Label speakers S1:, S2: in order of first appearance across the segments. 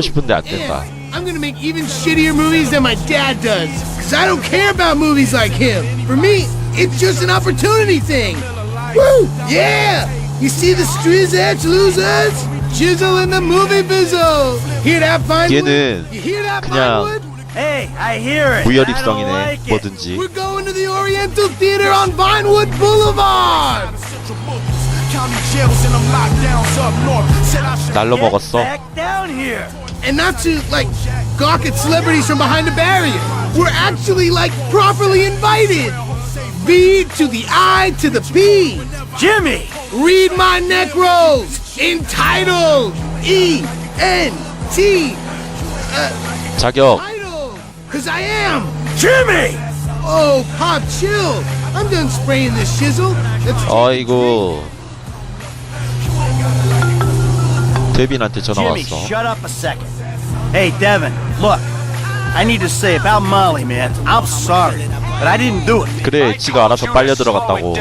S1: 싶은데 안 된다.
S2: I'm gonna make even shittier movies than my dad does. Cause I don't care about movies like him. For me, it's just an opportunity thing. Woo! Yeah! You see the Striz Edge losers? Chisel in the movie bizzle! Hear that, Vinewood?
S1: 얘는
S2: You hear that,
S1: 그냥
S2: Vinewood?
S3: Hey, I hear it.
S1: 무혈
S3: I don't
S1: 입성이네.
S3: like it.
S1: 뭐든지.
S2: We're going to the Oriental Theater on Vinewood Boulevard!
S4: County jails and them lockdowns up north. Said I should
S1: 날로
S3: Get
S1: 먹었어.
S3: back down here.
S2: And not to, like, gawk at celebrities from behind the barrier. We're actually, like, properly invited. V to the I to the P.
S3: Jimmy!
S2: Read my neck rolls. Entitled. E N T.
S1: 자격.
S2: Title. Cause I am.
S3: Jimmy!
S2: Oh, Pop, chill. I'm done spraying this shizzle. That's
S1: 아이고. 데빈한테 전화
S3: Jimmy,
S1: 왔어.
S3: shut up a second. Hey, Devin, look. I need to say about Molly, man. I'm sorry, but I didn't do it.
S1: 그래, 지가 알아서 빨려 들어갔다고.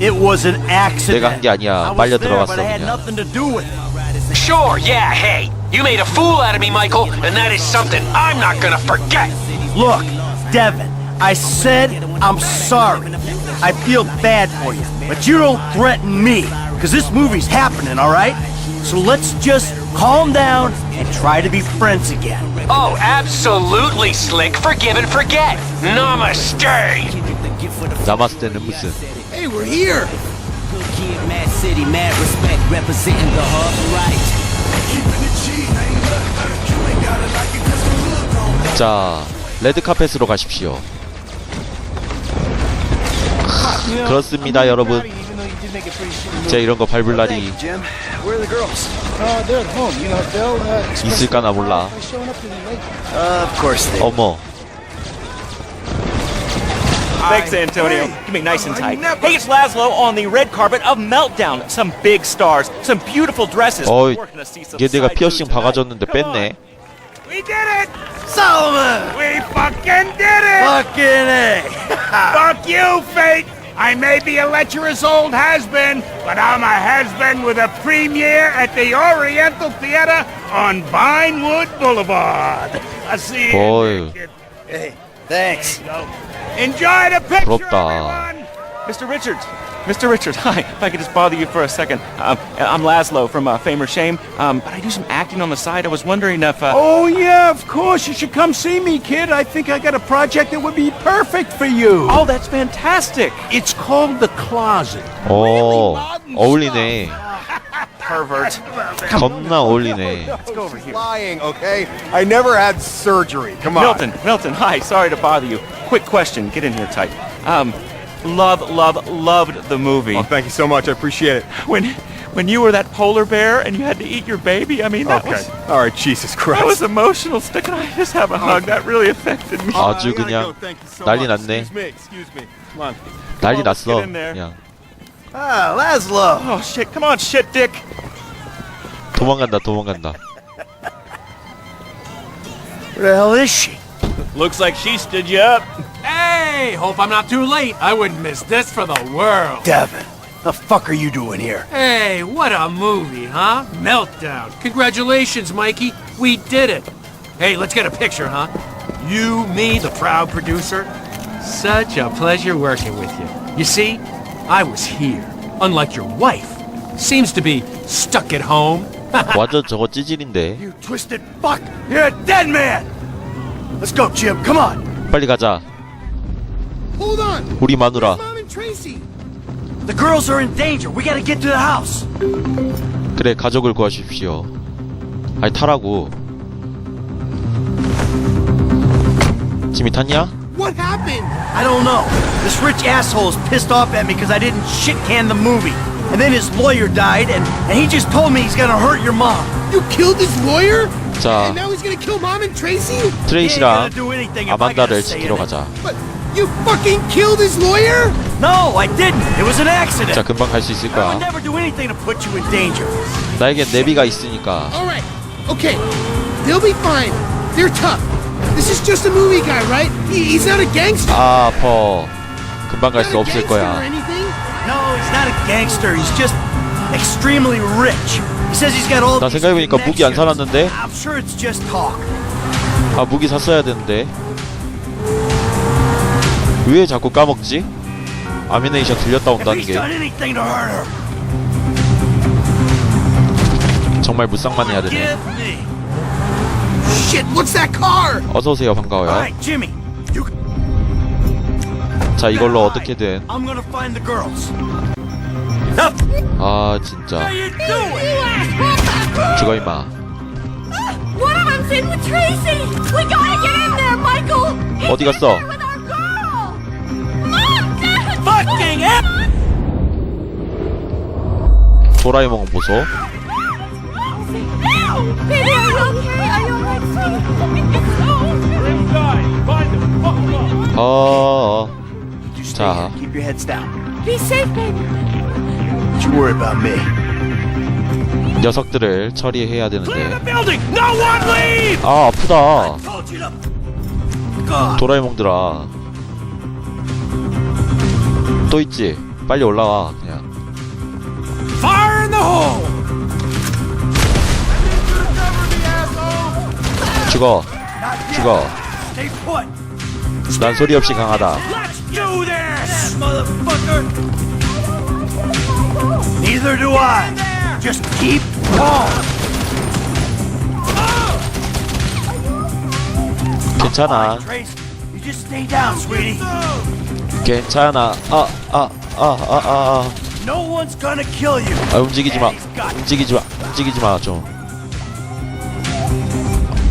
S3: It was an accident.
S1: 내가 한게 아니야.
S3: I was
S1: 빨려
S3: there,
S1: 들어갔어,
S3: but I had
S1: 그냥.
S3: nothing to do with it.
S5: Sure, yeah, hey. You made a fool out of me, Michael, and that is something I'm not gonna forget.
S3: Look, Devin, I said I'm sorry. I feel bad for you, but you don't threaten me, because this movie's happening, all right? So let's just calm down and try to be friends again.
S5: Oh, absolutely, Slick. Forgive and forget. Namaste.
S1: 때는 무슨.
S2: hey, we're here.
S6: Good kid, mad city, mad respect, representing the hard right.
S1: 자, 레드 카펫으로 가십시오. 크, 그렇습니다, 여러분. 제가 이런 거 밟을 날이
S4: Jim, where are the girls?
S7: Uh, they're at home. You know, they'll uh, express
S1: 있을까나 몰라.
S7: by showing up to the lake.
S4: Uh, of course they.
S1: 어머,
S8: Thanks, Antonio. Keep me nice and tight. Hey, it's Laszlo on the red carpet of Meltdown. Some big stars, some beautiful dresses.
S1: 어이,
S8: We're gonna see some
S1: 얘 내가
S8: side
S1: 피어싱
S8: boob tonight.
S1: 박아줬는데
S8: Come on.
S1: 뺐네.
S8: We did it!
S3: Solomon!
S8: We fucking did it!
S3: Fucking A!
S8: Fuck you, fate! I may be a lecherous old has-been, but I'm a has-been with a premiere at the Oriental Theater on Vinewood Boulevard. I see you.
S1: 어휴,
S3: Hey, thanks.
S8: Enjoy the picture,
S1: 부럽다.
S8: everyone! Mr. Richards. Mr. Richards, hi. If I could just bother you for a second. Um, I'm Laszlo from uh, Fame or Shame, um, but I do some acting on the side. I was wondering if... Uh,
S9: Oh, yeah, of course. You should come see me, kid. I think I got a project that would be perfect for you.
S8: oh, that's fantastic!
S9: It's called The Closet.
S1: 어, 어울리네.
S8: Pervert.
S1: 겁나 어울리네.
S8: Let's go over here.
S4: Lying, okay? I never had surgery. Come on.
S8: Milton, Milton, hi. Sorry to bother you. Quick question. Get in here tight. Um, love, love, loved the movie.
S4: Oh, thank you so much. I appreciate it.
S8: When, when you were that polar bear and you had to eat your baby, I mean, that
S4: Okay.
S8: was...
S4: All right, Jesus Christ.
S8: That was emotional. Stick can I just have a hug? That really affected me.
S4: Uh,
S1: 아주
S4: I gotta
S1: 그냥
S4: go. Thank you so
S1: 난리
S4: much.
S1: 났네.
S4: Excuse me, excuse me. Come on.
S1: 난리
S8: on,
S1: 났어.
S8: get in there.
S1: 그냥
S3: Ah, Laszlo!
S8: Oh shit! Come on, shit, dick.
S1: 도망간다, 도망간다.
S3: Where the hell is she?
S8: Looks like she stood you up.
S9: Hey, hope I'm not too late. I wouldn't miss this for the world.
S3: Devin, the fuck are you doing here?
S9: Hey, what a movie, huh? Meltdown. Congratulations, Mikey. We did it. Hey, let's get a picture, huh? You, me, the proud producer. Such a pleasure working with you. You see, I was here, unlike your wife. Seems to be stuck at home.
S1: 완전 저거 찌질인데.
S3: You twisted fuck! You're a dead man! Let's go, Jim. Come on.
S1: 빨리 가자.
S2: Hold on.
S1: 우리 마누라.
S2: Mom and Tracy.
S3: The girls are in danger. We gotta get to the house.
S1: 그래, 가족을 구하십시오. 아니, 타라고. 짐이 탔냐?
S2: What happened?
S3: I don't know. This rich asshole is pissed off at me because I didn't shit can the movie. And then his lawyer died, and, and he just told me he's gonna hurt your mom.
S2: You killed his lawyer?
S1: 자,
S2: And now he's gonna kill Mom and Tracy?
S3: He ain't
S1: 트레이시랑
S3: gonna do anything if I gotta
S1: 아만다를
S3: say
S1: 지키러
S3: it.
S1: 가자.
S2: But you fucking killed his lawyer?
S3: No, I didn't. It was an accident.
S1: 자, 금방 갈 수 있을
S3: I would
S1: 거야.
S3: never do anything to put you in danger.
S1: 나에겐 내비가 있으니까.
S2: Alright. Okay. They'll be fine. They're tough. This is just a movie guy, right? He, he's not a gangster.
S1: 아, 아파. 금방 갈
S2: Not
S1: 수
S2: a
S1: 없을
S2: gangster or
S1: 거야.
S2: anything.
S3: No, he's not a gangster. He's just extremely rich. He says he's got all
S1: 나
S3: these
S1: 생각해보니까 무기 안
S3: connections.
S1: 사놨는데
S3: I'm sure it's just talk.
S1: 아 무기 샀어야 되는데 왜 자꾸 까먹지? 아미네이션 들렸다 온다는 게. 정말 무쌍만 해야 되네. 어서오세요 반가워요. 자 이걸로 어떻게든. 아 진짜. 죽어 임마. 어디 갔어?
S3: Fucking hell!
S1: 도라에몽 보소? 어 자.
S3: Keep your heads down.
S10: Be safe, baby.
S3: Don't you worry about me.
S1: 녀석들을 처리해야 되는데
S3: building! No one leave!
S1: 아 아프다
S3: Told you to. God.
S1: 도라에몽들아 또 있지 빨리 올라와 그냥
S3: Fire in the hole!
S1: 죽어 죽어
S3: Stay put.
S1: 난 소리 없이 강하다
S3: Let's do this, motherfucker. Neither do I. Just keep calm.
S1: 괜찮아
S3: you just stay down, sweetie.
S1: 괜찮아. 아 아 아 아아
S3: you.
S1: 아 움직이지 마. 움직이지 마. 움직이지 마 좀.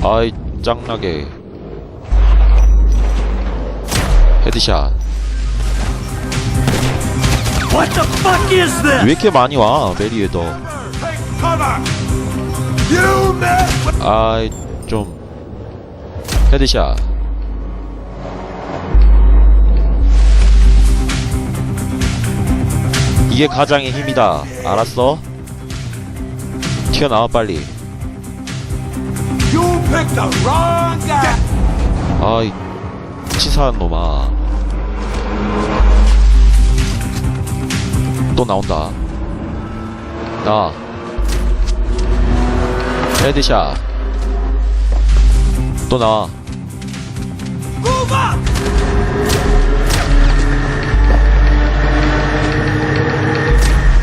S1: 아이 짱나게. 헤드샷. 왜? 이렇게 많이 와
S4: man!
S1: 아이 좀. 헤드샷 이게 가장의 힘이다. 알았어? 튀어나와 빨리! 아이 치사한 놈아. 또 나온다. 나. 헤드샷. 또 나와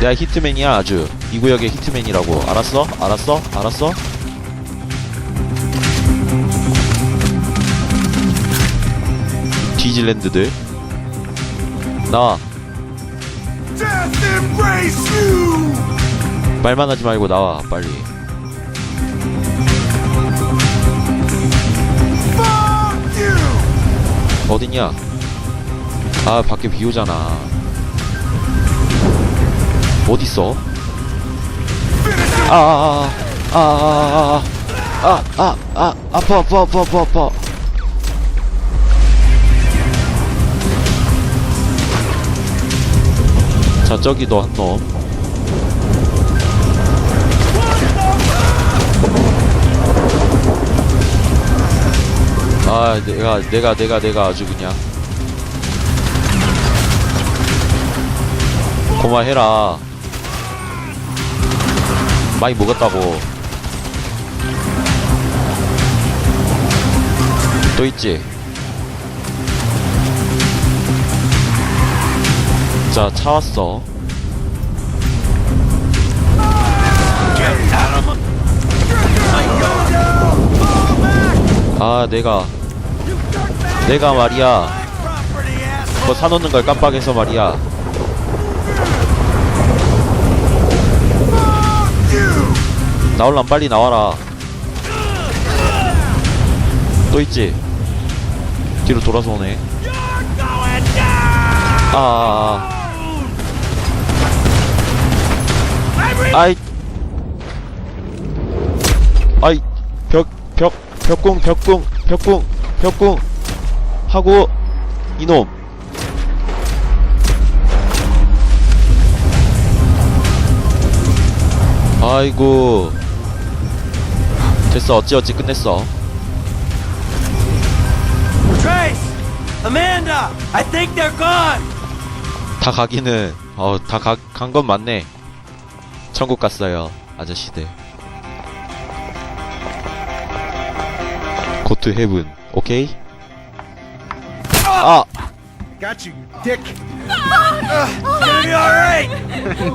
S1: 내가 히트맨이야 아주 이 구역의 히트맨이라고 알았어? 알았어? 알았어? 디질랜드들 나와! 말만 하지 말고 나와 빨리! 어딨냐 아 밖에 비 오잖아 어딨어 아아아아아아아 아 아, 아, 아, 아파 아파 아파 아파 아파 자 저기도 한놈 아 내가 내가 내가 내가 아주 그냥 고마해라 많이 먹었다고. 또 있지? 자 차 왔어. 아 내가 내가 말이야. 그거 사놓는 걸 깜빡해서 말이야 나올란 빨리 나와라. 또 있지? 뒤로 돌아서 오네. 아, 아, 아. 아이. 아이. 벽 벽 벽궁 벽궁 벽궁 벽궁. 하고 이놈. 아이고 됐어 어찌어찌 끝냈어
S3: Trace! Amanda! I think they're gone!
S1: 다 가기는 어다 간 건 맞네 천국 갔어요 아저씨들 고투 헤븐 오케이? 아!
S3: Got you, dick. Uh, it's gonna be all right.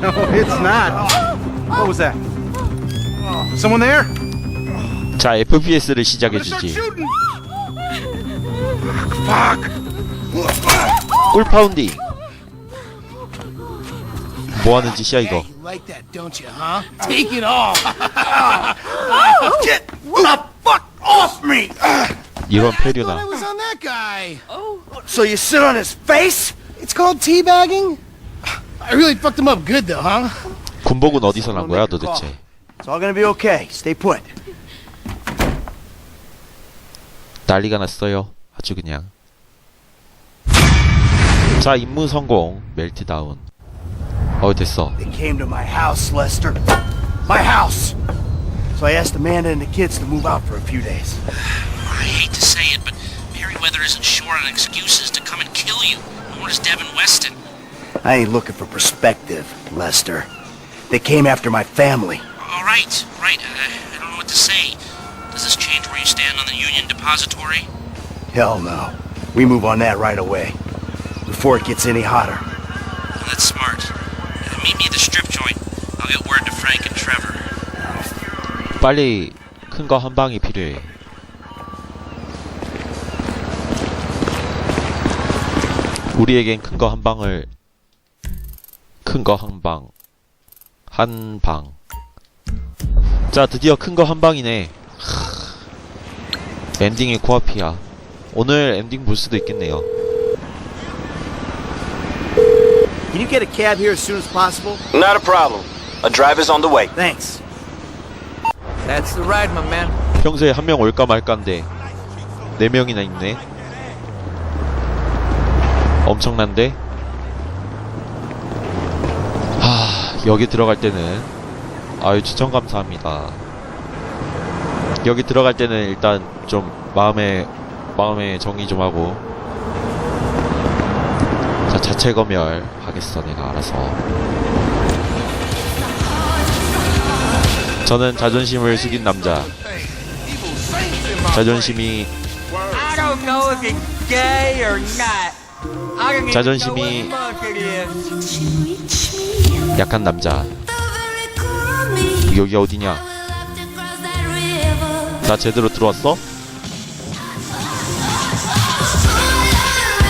S3: no, it's not. What was that? Someone there?
S1: 자 FPS를 시작해주지 꿀 파운딩 뭐 하는 짓이야 이거
S2: like that, don't you, huh? Take it all.
S3: Get the fuck off me!
S1: 이런
S2: thought I was on that guy.
S3: So you sit on his face?
S2: It's called teabagging. I really fucked him up good, though, huh?
S1: 군복은 어디서 난 거야 도대체
S3: It's all gonna be okay. Stay put.
S1: 난리가 났어요 아주 그냥 자 임무 성공 멜트다운 어 됐어
S3: They came to my house, Lester. My house. So I asked Amanda and the kids to move out for a few days.
S6: I hate to say it, but Merriweather isn't short on excuses to come and kill you. Nor is Devin Weston.
S3: I ain't looking for perspective, Lester. They came after my family.
S6: All right, right. Uh, I don't know what to say. Where you stand on the Union Depository?
S3: Hell no. We move on that right away. Before it gets any hotter.
S6: That's smart. Uh, meet me at the strip joint. I'll get word to Frank and Trevor.
S1: 빨리 큰 거 한 방이 필요해 우리에겐 큰 거 한 방을 큰 거 한 방 한 방. 자 드디어 큰 거 한 방이네 하, 엔딩이 코앞이야 오늘 엔딩 볼 수도 있겠네요
S3: Can you get a cab here as soon as possible?
S5: Not a problem. A driver's on the way.
S3: Thanks.
S6: That's the ride, my man.
S1: 평소에 한 명 올까 말까인데 네 명이나 있네. 엄청난데? 하, 여기 들어갈 때는 아유 추천 감사합니다. 여기 들어갈 때는 일단 좀 마음에 마음에 정리 좀 하고 자 자체 검열 하겠어 내가 알아서. 저는 자존심을 숙인 남자. 자존심이 자존심이-. 약한 남자. 여기 어디냐? 나 제대로 들어왔어?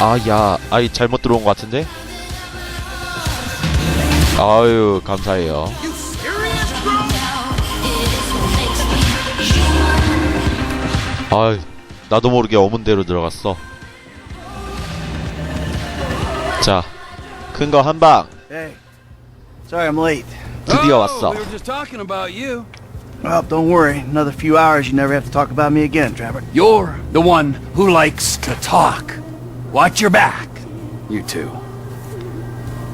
S1: 아, 야, 아이 잘못 들어온 것 같은데? 아유, 감사해요. 아유, 나도 모르게 어문대로 들어갔어. 자, 큰 거 한 방.
S3: Hey. Sorry I'm late.
S1: 드디어 왔어.
S9: We were just talking about you.
S3: Well, don't worry. Another few hours, you never have to talk about me again, Trevor.
S9: You're the one who likes to talk. Watch your back, you two.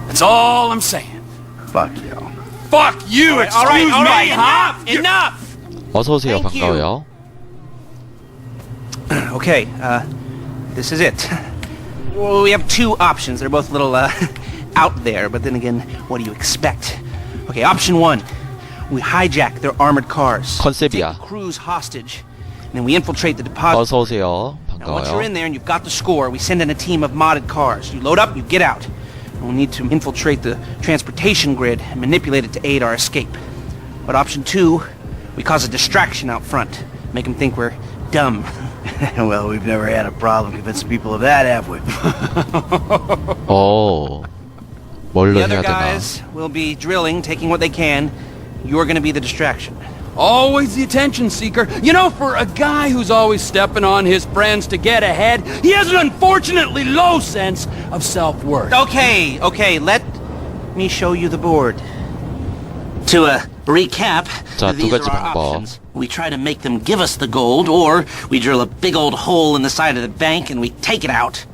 S9: That's all I'm saying.
S3: Fuck you.
S9: Fuck you, excuse
S6: All right, all right,
S9: me.
S6: enough, enough.
S1: 어서 오세요.
S6: Thank you.
S1: 반가워요.
S11: Okay, uh, this is it. Well, we have two options. They're both a little, uh, out there, but then again, what do you expect? Okay, option one. We hijack their armored cars.
S1: 컨셉이야.
S11: Take the crews hostage. And then we infiltrate the deposit.
S1: 어서 오세요.
S11: Now, once you're in
S1: 반가워요.
S11: there and you've got the score, we send in a team of modded cars. You load up, you get out. And we'll need to infiltrate the transportation grid and manipulate it to aid our escape. But option two, we cause a distraction out front. Make them think we're dumb.
S3: well, we've never had a problem convincing people of that, have we?
S1: 어, 뭘로
S11: The
S1: 해야
S11: other
S1: 되나?
S11: guys will be drilling, taking what they can. You're gonna be the distraction.
S9: Always the attention seeker. You know, for a guy who's always stepping on his friends to get ahead, he has an unfortunately low sense of self-worth.
S11: Okay, okay, let me show you the board.
S6: To uh, recap,
S1: 자, 두
S6: these
S1: 가지
S6: are our
S1: 방법.
S6: options. We try to make them give us the gold, or we drill a big old hole in the side of the bank and we take it out.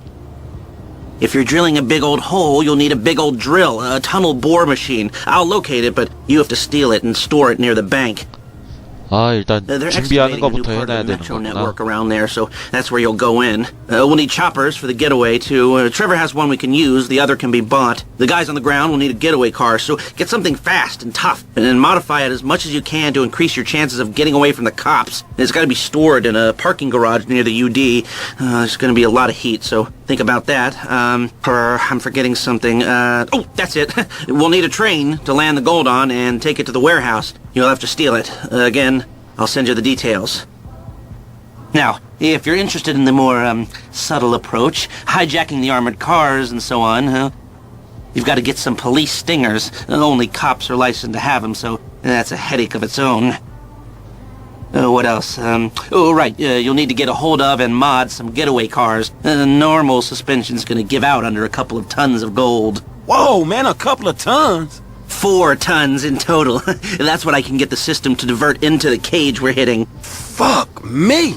S6: If you're drilling a big old hole, you'll need a big old drill, a tunnel bore machine. I'll locate it, but you have to steal it and store it near the bank.
S1: 아 일단
S6: Uh, they're
S1: 준비하는
S6: excavating a new
S1: 것부터
S6: part
S1: 해놔야
S6: of the
S1: 되는
S6: metro
S1: 거구나.
S6: network around there, so that's where you'll go in. Uh, we'll need choppers for the getaway too. Uh, Trevor has one we can use. The other can be bought. The guys on the ground will need a getaway car, so get something fast and tough, and then modify it as much as you can to increase your chances of getting away from the cops. It's got to be stored in a parking garage near the UD. Uh, there's going to be a lot of heat, so think about that. Um, per, I'm forgetting something. Uh, oh, that's it. we'll need a train to land the gold on and take it to the warehouse. You'll have to steal it. Uh, again, I'll send you the details. Now, if you're interested in the more um, subtle approach, hijacking the armored cars and so on, huh? You've got to get some police stingers. Only cops are licensed to have them, so that's a headache of its own. Uh, what else? Um, oh, right. Uh, you'll need to get a hold of and mod some getaway cars. Uh, normal suspension's gonna give out under a couple of tons of gold.
S3: Whoa, man, a couple of tons
S6: Four tons in total. That's what I can get the system to divert into the cage we're hitting.
S3: Fuck me.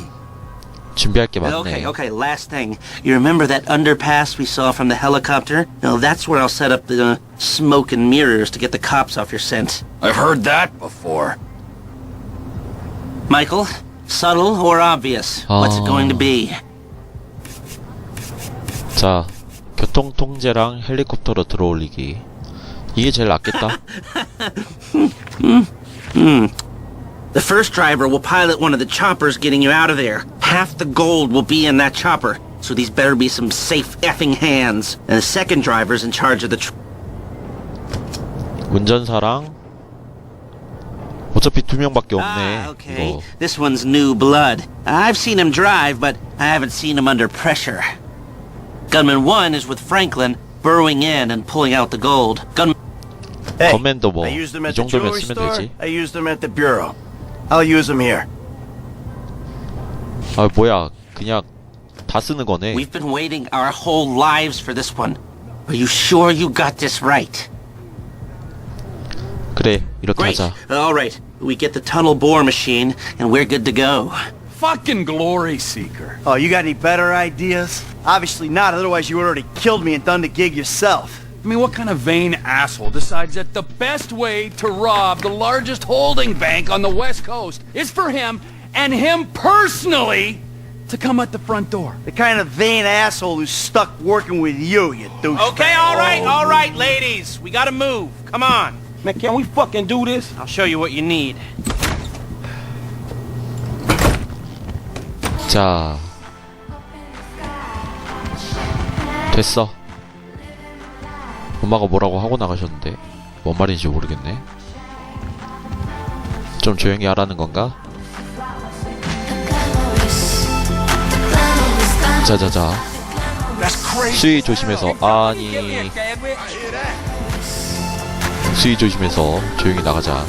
S1: 준비할 게 많네.
S6: Okay, okay, last thing. You remember that underpass we saw from the helicopter? Well, that's where I'll set up the uh, smoke and mirrors to get the cops off your scent.
S3: I've heard that before.
S6: Michael, subtle or obvious? What's it going to be?
S1: 자, 교통 통제랑 헬리콥터로 들어올리기. 이게 제일 낫겠다.
S6: Hmm. The first driver will pilot one of the choppers getting you out of there. Half the gold will be in that chopper, so these better be some safe effing hands. And the second driver's in charge of the tr-
S1: 운전사랑 어차피 두 명밖에 없네.
S6: Ah, okay.
S1: 이거.
S6: This one's new blood. I've seen him drive, but I haven't seen him under pressure. Gunman 1 is with Franklin, burrowing in and pulling out the gold. Gun
S3: Hey,
S1: 커맨더 뭐
S3: I used them
S1: 이
S3: at the
S1: 정도면
S3: jewelry
S1: 쓰면
S3: store.
S1: 되지.
S3: I used them at the bureau. I'll use them here.
S1: 아 뭐야 그냥 다 쓰는 거네.
S6: We've been waiting our whole lives for this one. Are you sure you got this right?
S1: 그래 이렇게
S6: Great.
S1: 하자.
S6: All right. We get the tunnel bore machine, and we're good to go.
S3: Fucking glory seeker. Oh, you got any better ideas? Obviously not, otherwise you already killed me and done the gig yourself.
S12: I mean, what kind of vain asshole decides that the best way to rob the largest holding bank on the West Coast is for him, and him personally, to come at the front door?
S3: The kind of vain asshole who's stuck working with you, you douche.
S11: Okay, all right, all right, ladies. We gotta move. Come on.
S3: Man, can we fucking do this?
S11: I'll show you what you need.
S1: 자 됐어. 엄마가 뭐라고 하고 나가셨는데 뭔 말인지 모르겠네. 좀 조용히 하라는 건가? 자자자. 수위 조심해서 아니 수위 조심해서 조용히 나가자.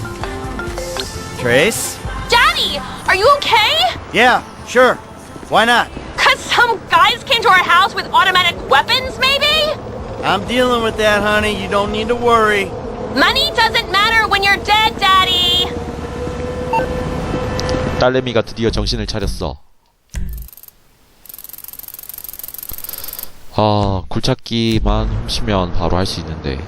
S3: Trace?
S10: Daddy, are you okay?
S3: Yeah, sure. Why not?
S10: Cause some guys came to our house with automatic weapons, maybe?
S3: I'm dealing with that, honey. You don't need to worry.
S10: Money doesn't matter when you're dead, Daddy.
S1: 딸내미가 드디어 정신을 차렸어. 아, 굴착기만 훔치면 바로 할 수 있는데.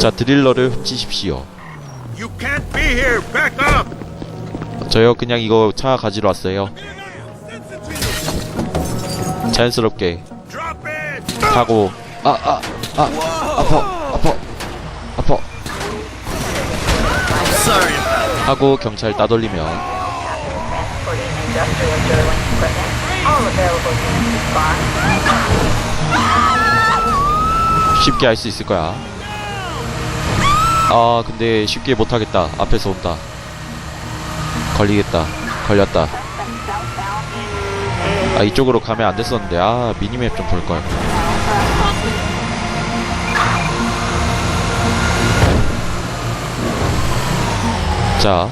S1: 자, 드릴러를 훔치십시오.
S8: Can't be here. Back up.
S1: 저요, 그냥 이거 차 가지러 왔어요. 자연스럽게
S8: Drop it.
S1: 타고 아아아 아파 아파 아파 하고 경찰 따돌리면 쉽게 할 수 있을 거야. 아 근데 쉽게 못하겠다. 앞에서 온다. 걸리겠다. 걸렸다. 아 이쪽으로 가면 안 됐었는데 아 미니맵 좀 볼걸 자.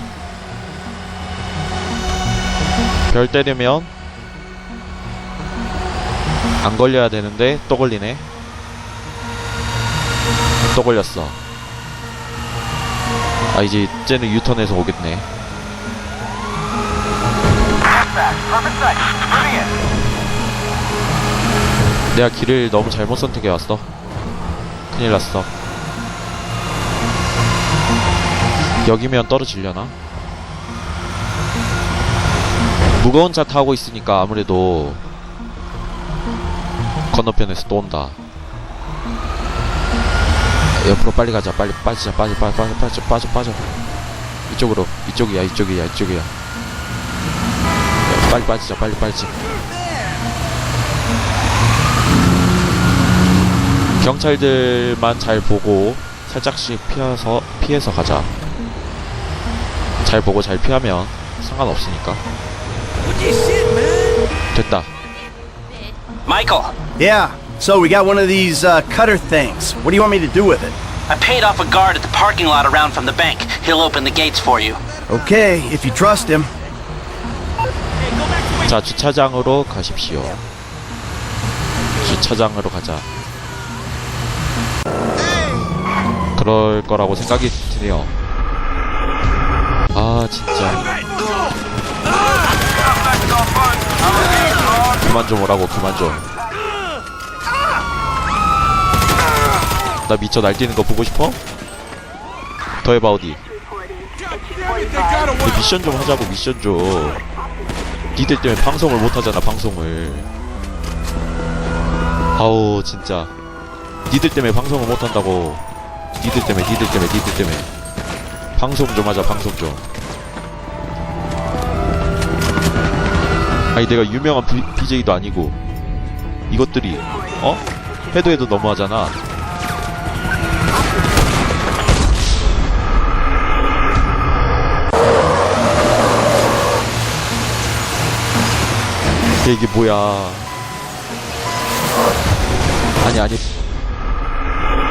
S1: 별 때리면 안 걸려야 되는데 또 걸리네. 또 걸렸어. 아 이제 쟤는 유턴해서 오겠네. 내가 길을 너무 잘못 선택해 왔어. 큰일 났어. 여기면 떨어지려나? 무거운 차 타고 있으니까 아무래도 건너편에서 또 온다. 옆으로 빨리 가자. 빨리 빠지자. 빠져, 빠져, 빠져, 빠져, 빠져, 빠져. 이쪽으로. 이쪽이야, 이쪽이야, 이쪽이야. 야, 빨리 빠지자. 빨리 빠지자. 경찰들만 잘 보고 살짝씩 피해서 피해서 가자. 잘 보고 잘 피하면 상관없으니까. 됐다.
S5: Michael,
S3: Yeah. So we got one of these uh, cutter things. What do you want me to do with it?
S5: I paid off a guard at the parking lot around from the bank. He'll open the gates for you.
S3: Okay, if you trust him.
S1: 자, 주차장으로 가십시오. 주차장으로 가자. 그럴 거라고 생각이 드네요. 아, 진짜. 그만 좀 오라고, 그만 좀. 나 미쳐 날뛰는 거 보고 싶어? 더 해봐, 어디. 미션 좀 하자고, 미션 좀. 니들 때문에 방송을 못 하잖아 방송을 아우 진짜 니들 때문에 방송을 못 한다고 니들 때문에 니들 때문에 니들 때문에 방송 좀 하자 방송 좀 아니 내가 유명한 비, BJ도 아니고 이것들이 어? 해도 해도 너무하잖아 이게 뭐야. 아니 아니.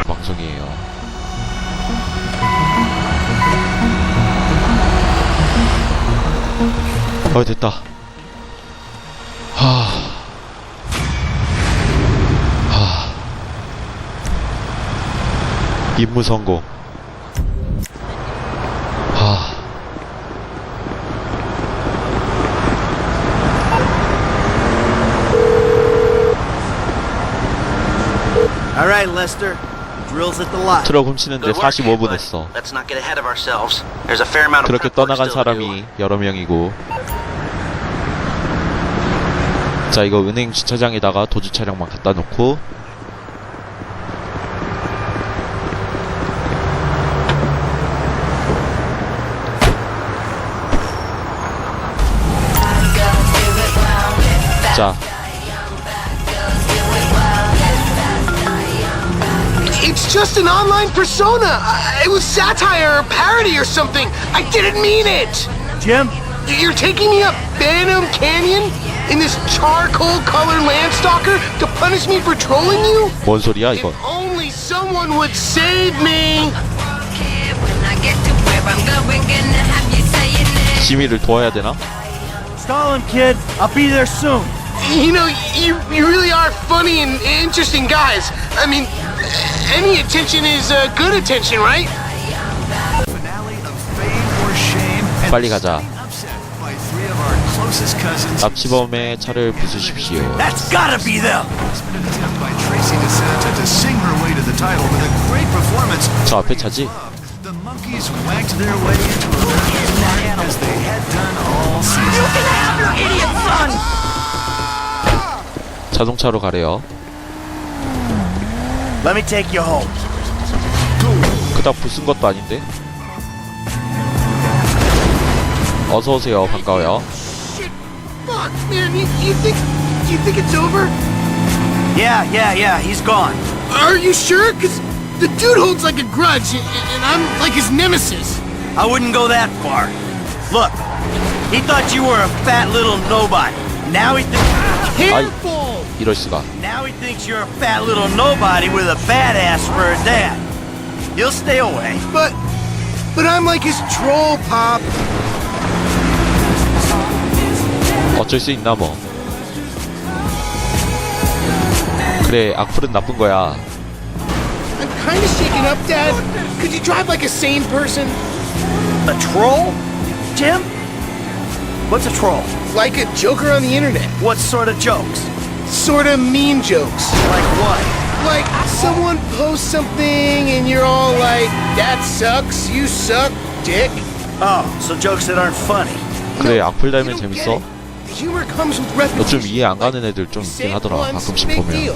S1: 방송이에요. 어 됐다. 하... 하... 임무 성공
S3: right, Lester. Drills at the lot.
S1: 트럭 훔치는데
S6: Good work,
S1: 45분
S6: but
S1: 했어
S6: Let's not get ahead of ourselves. There's a fair amount of
S1: 그렇게 떠나간. 사람이 여러 명이고 자 이거 은행 주차장에다가 도주 차량만 갖다 놓고 자
S2: It's just an online persona. Uh, It was satire or parody or something. I didn't mean it.
S3: Jim?
S2: You're taking me up Bantam Canyon in this charcoal colored landstalker to punish me for trolling you?
S1: 뭔 소리야 이거
S2: Only someone would save me.
S1: 지미를 도와야 되나?
S3: Stall him, kid. I'll be there soon.
S2: You know, you, you really are funny and interesting guys. I mean, any attention is uh, good attention, right?
S4: Finale of Fame or Shame and
S1: 빨리 가자
S4: upset by three of our closest cousins.
S1: 납치범의 차를 부수십시오
S3: That's gotta be them.
S4: It's been an attempt by Tracy DeSanta to sing her way to the title with a great performance.
S1: 저 앞에 차지?
S4: The monkeys wagged their way into America's heart as they had done all season.
S1: 자동차로 가래요
S3: Let me take you home.
S1: 그닥 부순 것도 아닌데 어서 오세요 반가워요
S2: Shit, fuck, man. You, you think you think it's over?
S3: Yeah, yeah, yeah. He's gone.
S2: Are you sure? Cause the dude holds like a grudge, and, and I'm like his nemesis.
S3: I wouldn't go that far. Look, he thought you were a fat little nobody. Now he thinks.
S2: Careful.
S1: 이럴 수가
S3: Now he thinks you're a fat little nobody with a badass for a dad. He'll stay away.
S2: But, but I'm like his troll pop.
S1: 어쩔 수 있나 뭐 그래 악플은 나쁜 거야
S2: I'm kind of shaken up, Dad. Could you drive like a sane person?
S3: A troll? Jim? What's a troll?
S2: Like a joker on the internet.
S3: What sort of jokes?
S2: sort of mean jokes.
S3: Like what?
S2: Like someone posts something and you're all like, "That sucks. You suck, dick."
S3: Oh, so jokes that aren't funny.
S1: 그래 악플 달면 재밌어?
S2: Humor comes with
S1: 너 좀
S2: repetition.
S1: 이해 안 가는 애들 좀
S2: Say
S1: 있긴
S2: it
S1: 하더라
S2: once,
S1: 가끔씩
S2: big
S1: 보면